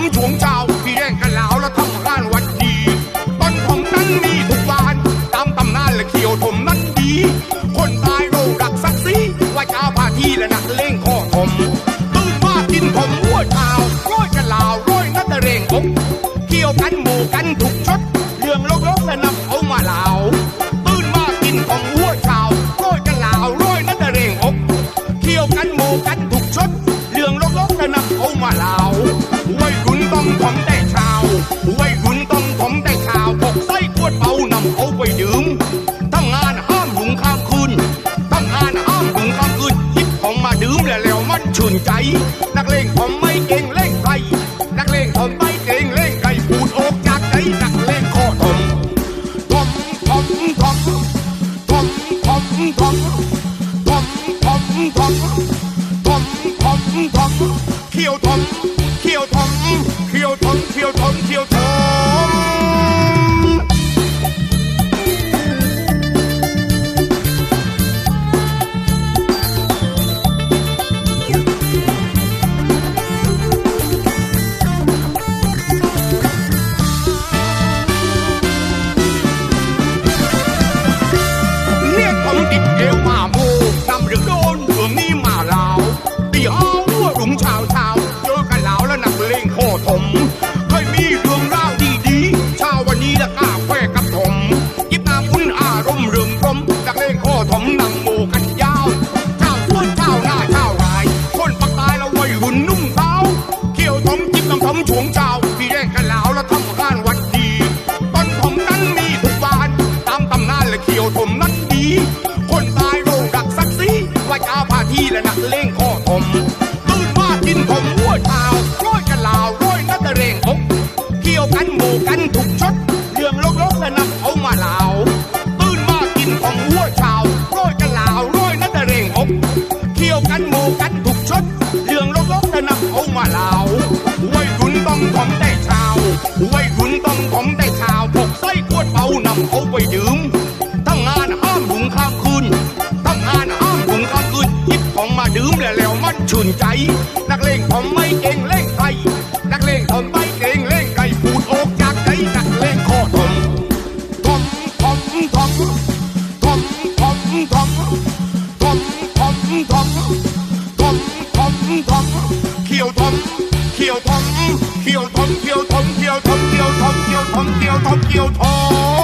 มช่วงเช้าพี่แรงกันแล้วแล้วทำงานวันดีต้นผมนั้นมีทุกวันตามตำนานและเขียวถมนั้นดี คนตายโรดักซักซีว่าเจ้าพาที่และนักเลงข้อถมตื่นมากินผมหัวเช้าร้อยกันลาวร้อยนัดเรงอกเกี่ยวกันหมู่กันถูกชดเรื่องลกลกและนำเอามาลาวตื่นมากินผมหัวเช้าร้อยกันลาวร้อยนัดเรงอกเที่ยวกันหมู่กันถูกชดเรื่องลกลกและนำเอามาเล่าว ผมได้ชาววัยรุ่นต้องผมได้ข่าวพกไส้ขวดเปานำเอาไปดื่มทำงานห้ามหุงข้ามคืนทำงานห้ามหุงข้ามคืนหยิบของมาดื่มแล้วแล้วมันชื่นใจ นักเลงผมไม่เก่งเล่งใครนักเลงผมไม่เก่งเล่งใครพูดออกจากใจนักเลงข้อทมทมทมทมทมทมทมทอมทอมทอมทอมทอมทอมเขียวทอม ละนักเลงข้อถมตื่นมากินผมหัวเช้าร้อยกันลาวร้อยนัดเรงอกเกี่ยวกันหมู่กันถูกชดเรื่องโลกลกและนำเอามาลาวตื่นมากินผมหัวเช้าร้อยกันลาวร้อยนัดเรงอกเกี่ยวกันหมู่กันถูกชดเรื่องโลกลกและนำเอามาลาววัยรุ่นต้องผมได้ชาววัยรุ่นต้องผมได้ข่าวพกไส้ขวดเป่านำเอาไปดื่ม ชื่นใจ นักเลงผมไม่เก่งเล่งใครนักเลงผมไม่เก่งเล่งใครพูดออกจากใจนักเลงข้อทมทมทมทมทมทมทมทมทมทมทมทมทมเขียวทมเขียวทมเขียวทมเขียวทมเขียวทมเขียวทมเขียวทมเขียวทมเขียวทม